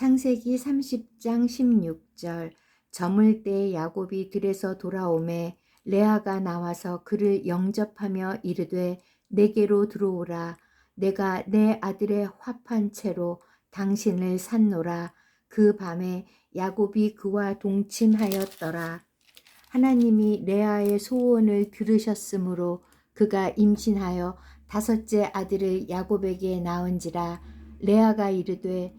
창세기 30장 16절. 저물 때 야곱이 들에서 돌아오매 레아가 나와서 그를 영접하며 이르되 내게로 들어오라. 내가 내 아들의 화판 채로 당신을 산노라. 그 밤에 야곱이 그와 동침하였더라. 하나님이 레아의 소원을 들으셨으므로 그가 임신하여 다섯째 아들을 야곱에게 낳은지라. 레아가 이르되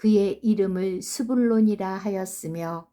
그의 이름을 스불론이라 하였으며